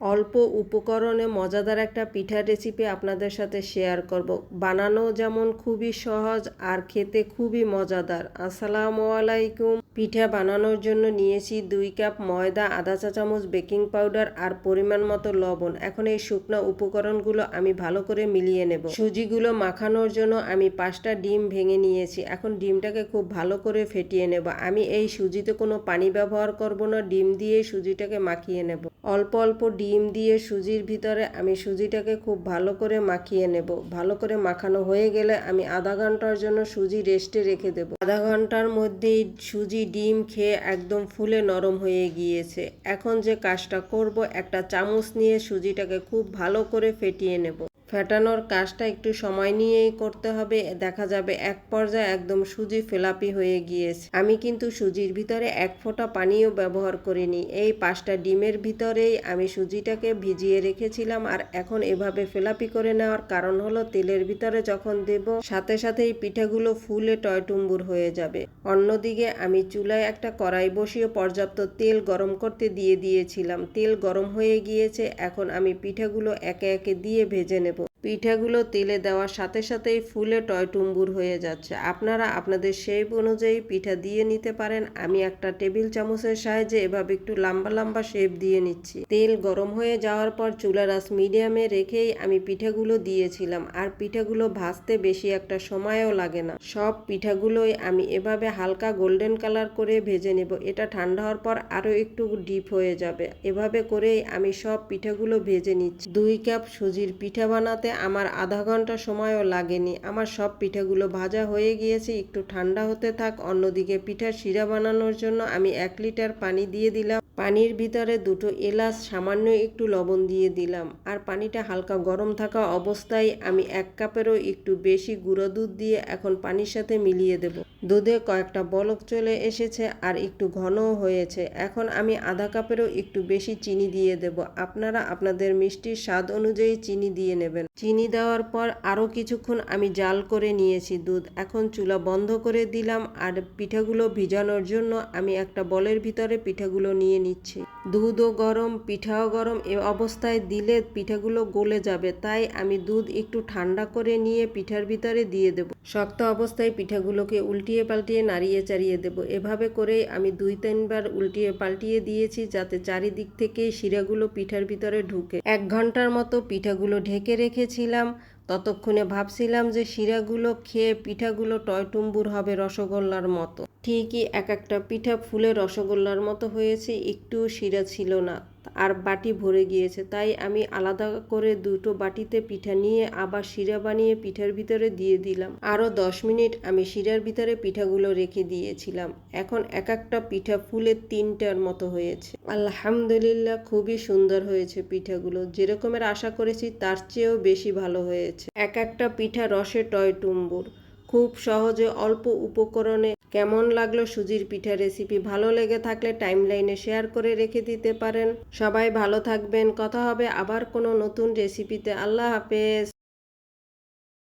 অল্প উপকরণে মজাদার একটা পিঠার রেসিপি আপনাদের সাথে শেয়ার করব। বানানো যেমন খুবই সহজ আর খেতে খুবই মজাদার। আসসালামু আলাইকুম। পিঠা বানানোর জন্য নিয়েছি দুই কাপ ময়দা, আধা চা চামচ বেকিং পাউডার আর পরিমাণ মতো লবণ। এখন এই শুকনো উপকরণগুলো আমি ভালো করে মিলিয়ে নেব। সুজিগুলো মাখানোর জন্য আমি পাঁচটা ডিম ভেঙে নিয়েছি। এখন ডিমটাকে খুব ভালো করে ফেটিয়ে নেব। আমি এই সুজিতে কোনো পানি ব্যবহার করব না। ডিম দিয়ে সুজিটাকে মাখিয়ে নেব। অল্প অল্প ডিম দিয়ে সুজির ভিতরে আমি সুজিটাকে খুব ভালো করে মাখিয়ে নেব। ভালো করে মাখানো হয়ে গেলে আমি আধা ঘণ্টার জন্য সুজি রেস্টে রেখে দেব। আধা ঘণ্টার মধ্যেই সুজি ডিম খেয়ে একদম ফুলে নরম হয়ে গিয়েছে। এখন যে কাজটা করব, একটা চামচ নিয়ে সুজিটাকে খুব ভালো করে ফেটিয়ে নেব। ফেটানোর কাজটা একটু সময় নিয়েই করতে হবে। দেখা যাবে এক পর্যায়ে একদম সুজি ফেলাপি হয়ে গিয়েছে। আমি কিন্তু সুজির ভিতরে এক ফোঁটা পানিও ব্যবহার করিনি। এই পাঁচটা ডিমের ভিতরেই আমি সুজিটাকে ভিজিয়ে রেখেছিলাম আর এখন এভাবে ফেলাপি করে নেওয়ার কারণ হলো তেলের ভিতরে যখন দেব, সাথে সাথে এই পিঠাগুলো ফুলে টয়টুম্বুর হয়ে যাবে। অন্যদিকে আমি চুলায় একটা কড়াই বসিয়ে পর্যাপ্ত তেল গরম করতে দিয়ে দিয়েছিলাম। তেল গরম হয়ে গিয়েছে, এখন আমি পিঠাগুলো একে একে দিয়ে ভেজে নেব। পিঠাগুলো তেলে দেওয়ার সাথে সাথেই ফুলে টয় টয়টুম্বুর হয়ে যাচ্ছে। আপনারা আপনাদের শেপ অনুযায়ী পিঠা দিয়ে নিতে পারেন। আমি একটা টেবিল চামচের সাহায্যে এভাবে একটু লম্বা লম্বা শেপ দিয়ে নিচ্ছি। তেল গরম হয়ে যাওয়ার পর চুলার আঁচ মিডিয়ামে রেখেই আমি পিঠাগুলো দিয়েছিলাম। আর পিঠাগুলো ভাজতে বেশি একটা সময়ও লাগে না। সব পিঠাগুলোই আমি এভাবে হালকা গোল্ডেন কালার করে ভেজে নেব। এটা ঠান্ডা হওয়ার পর আরও একটু ডিপ হয়ে যাবে। এভাবে করেই আমি সব পিঠাগুলো ভেজে নিচ্ছি। দুই কাপ সুজির পিঠা বানাতে আমার আধা ঘণ্টা সময়ও লাগেনি। আমার সব পিঠেগুলো ভাজা হয়ে গিয়েছে, একটু ঠান্ডা হতে থাক। অন্যদিকে পিঠার শিরা বানানোর জন্য আমি এক লিটার পানি দিয়ে দিলাম। পানির ভিতরে দুটো এলাচ, সামান্য একটু লবণ দিয়ে দিলাম। আর পানিটা হালকা গরম থাকা অবস্থায় আমি এক কাপেরও একটু বেশি গুঁড়ো দুধ দিয়ে এখন পানির সাথে মিলিয়ে দেব। দুধে কয়েকটা বলক চলে এসেছে আর একটু ঘনও হয়েছে। এখন আমি আধা কাপেরও একটু বেশি চিনি দিয়ে দেব। আপনারা আপনাদের মিষ্টির স্বাদ অনুযায়ী চিনি দিয়ে নেবেন। চিনি দেওয়ার পর আরও কিছুক্ষণ আমি জাল করে নিয়েছি দুধ। এখন চুলা বন্ধ করে দিলাম আর পিঠাগুলো ভিজানোর জন্য আমি একটা বলের ভিতরে পিঠাগুলো নিয়ে নিচ্ছি। দুধও গরম, পিঠাও গরম এ অবস্থায় দিলে পিঠাগুলো গলে যাবে। তাই আমি দুধ একটু ঠান্ডা করে নিয়ে পিঠার ভিতরে দিয়ে দেব। শক্ত অবস্থায় পিঠাগুলোকে উল্টিয়ে পাল্টিয়ে নাড়িয়ে চাড়িয়ে দেব। এভাবে করেই আমি দুই তিনবার উল্টিয়ে পাল্টিয়ে দিয়েছি যাতে চারিদিক থেকে শিরাগুলো পিঠার ভিতরে ঢুকে। এক ঘণ্টার মতো পিঠাগুলো ঢেকে রেখেছিলাম। ততক্ষণে ভাবছিলাম যে শিরাগুলো খেয়ে পিঠাগুলো টয়টুম্বুর হবে রসগোল্লার মতো। ঠিকই এক একটা পিঠা ফুলে রসগোল্লার মতো হয়েছে, একটুও শিরা ছিল না। আর বাটি ভরে গিয়েছে। তাই আমি আলাদা করে দুটো বাটিতে পিঠা নিয়ে আবার শিরা বানিয়ে পিঠার ভিতরে দিয়ে দিলাম। আরও দশ মিনিট আমি শিরার ভিতরে পিঠাগুলো রেখে দিয়েছিলাম। এখন এক একটা পিঠা ফুলে তিনটার মতো হয়েছে। আলহামদুলিল্লাহ খুবই সুন্দর হয়েছে পিঠাগুলো। যেরকমের আশা করেছি তার চেয়েও বেশি ভালো হয়েছে। এক একটা পিঠা রসে টয় টুম্বুর। খুব সহজে অল্প উপকরণে কেমন লাগল সুজির পিঠা রেসিপি ভালো লেগে থাকলে টাইমলাইনে শেয়ার করে রেখে দিতে পারেন। সবাই ভালো থাকবেন। কথা হবে আবার কোনো নতুন রেসিপিতে আল্লাহ হাফেজ।